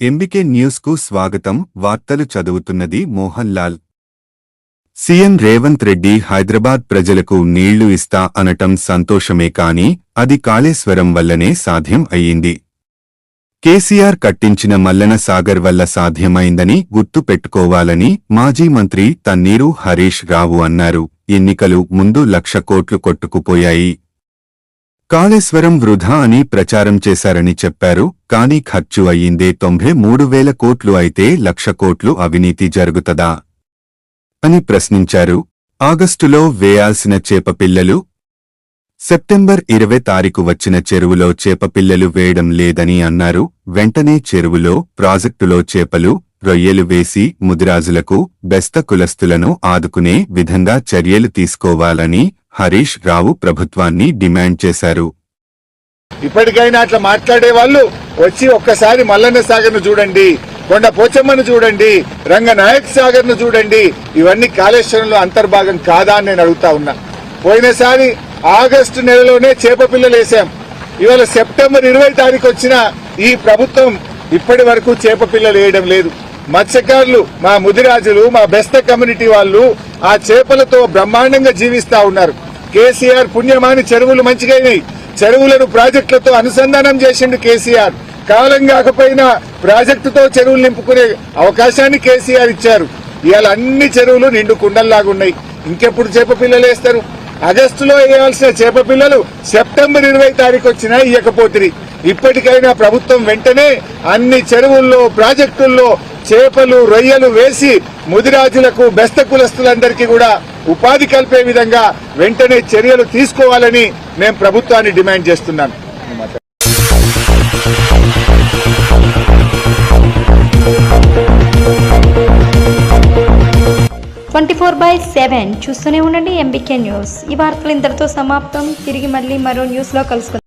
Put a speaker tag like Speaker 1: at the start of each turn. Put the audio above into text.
Speaker 1: MBK న్యూస్కు స్వాగతం. వార్తలు చదువుతున్నది మోహన్ లాల్ సీఎం రేవంత్ రెడ్డి హైదరాబాద్ ప్రజలకు నీళ్ళు ఇస్తా అనటం సంతోషమే కాని అది కాళేశ్వరం వల్లనే సాధ్యం అయ్యింది. కేసీఆర్ కట్టించిన మల్లన సాగర్ వల్ల సాధ్యమైందని గుర్తు పెట్టుకోవాలని మాజీ మంత్రి తన్నీరు హరీష్ రావు అన్నారు. ఎన్నికలు ముందు లక్ష కోట్లు కొట్టుకుపోయాయి. కాళేశ్వరం వృధా అని ప్రచారం చేశారని చెప్పారు. కానీ ఖర్చు అయ్యిందే తొంభై మూడు వేల కోట్లు అయితే లక్ష కోట్లు అవినీతి జరుగుతదా? అని ప్రశ్నించారు. ఆగస్టులో వేయాల్సిన చేపపిల్లలు సెప్టెంబర్ ఇరవై తారీఖు వచ్చిన చెరువులో చేపపిల్లలు వేయడం లేదని అన్నారు. వెంటనే చెరువులో ప్రాజెక్టులో చేపలు రొయ్యలు వేసి ముదిరాజులకు బెస్త కులస్తులను ఆదుకునే విధంగా చర్యలు తీసుకోవాలని హరీష్ రావు ప్రభుత్వాన్ని డిమాండ్ చేశారు.
Speaker 2: ఇప్పటికైనా అట్లా మాట్లాడే వాళ్ళు వచ్చి ఒక్కసారి మల్లన్న సాగర్ను చూడండి కొండ పోచమ్మను చూడండి రంగనాయక్ సాగర్ను చూడండి ఇవన్నీ కాళేశ్వరంలో అంతర్భాగం కాదా అని నేను అడుగుతా ఉన్నా. పోయినసారి ఆగస్టు నెలలోనే చేప పిల్లలు వేసాం. ఇవాళ సెప్టెంబర్ ఇరవై తారీఖు వచ్చిన ఈ ప్రభుత్వం ఇప్పటి వరకు చేప పిల్లలు వేయడం లేదు. మత్స్యకారులు మా ముదిరాజులు మా బెస్త కమ్యూనిటీ వాళ్ళు ఆ చేపలతో బ్రహ్మాండంగా జీవిస్తా ఉన్నారు. కేసీఆర్ పుణ్యమాని చెరువులు మంచిగైనాయి. చెరువులను ప్రాజెక్టులతో అనుసంధానం చేసిండు కేసీఆర్. కాలం కాకపోయినా ప్రాజెక్టుతో చెరువులు నింపుకునే అవకాశాన్ని కేసీఆర్ ఇచ్చారు. ఇవాళ అన్ని చెరువులు నిండు కుండల్లాగున్నాయి. ఇంకెప్పుడు చేప పిల్లలు వేస్తారు? ఆగస్టులో వేయాల్సిన చేప పిల్లలు సెప్టెంబర్ ఇరవై తారీఖు వచ్చినా ఇయ్యకపోతిరి. ఇప్పటికైనా ప్రభుత్వం వెంటనే అన్ని చెరువుల్లో ప్రాజెక్టుల్లో చేపలు రొయ్యలు వేసి ముదిరాజులకు బెస్త కులస్తులందరికీ కూడా ఉపాధి కల్పే విధంగా వెంటనే చర్యలు తీసుకోవాలని మేము ప్రభుత్వాన్ని డిమాండ్ చేస్తున్నాను.
Speaker 3: ట్వంటీ ఫోర్ బై సెవెన్ చూస్తూనే ఉండండి ఎంబీకే న్యూస్. ఈ వార్తలు ఇంతటితో సమాప్తం. తిరిగి మళ్ళీ మరో న్యూస్లో కలుసుకుందాం.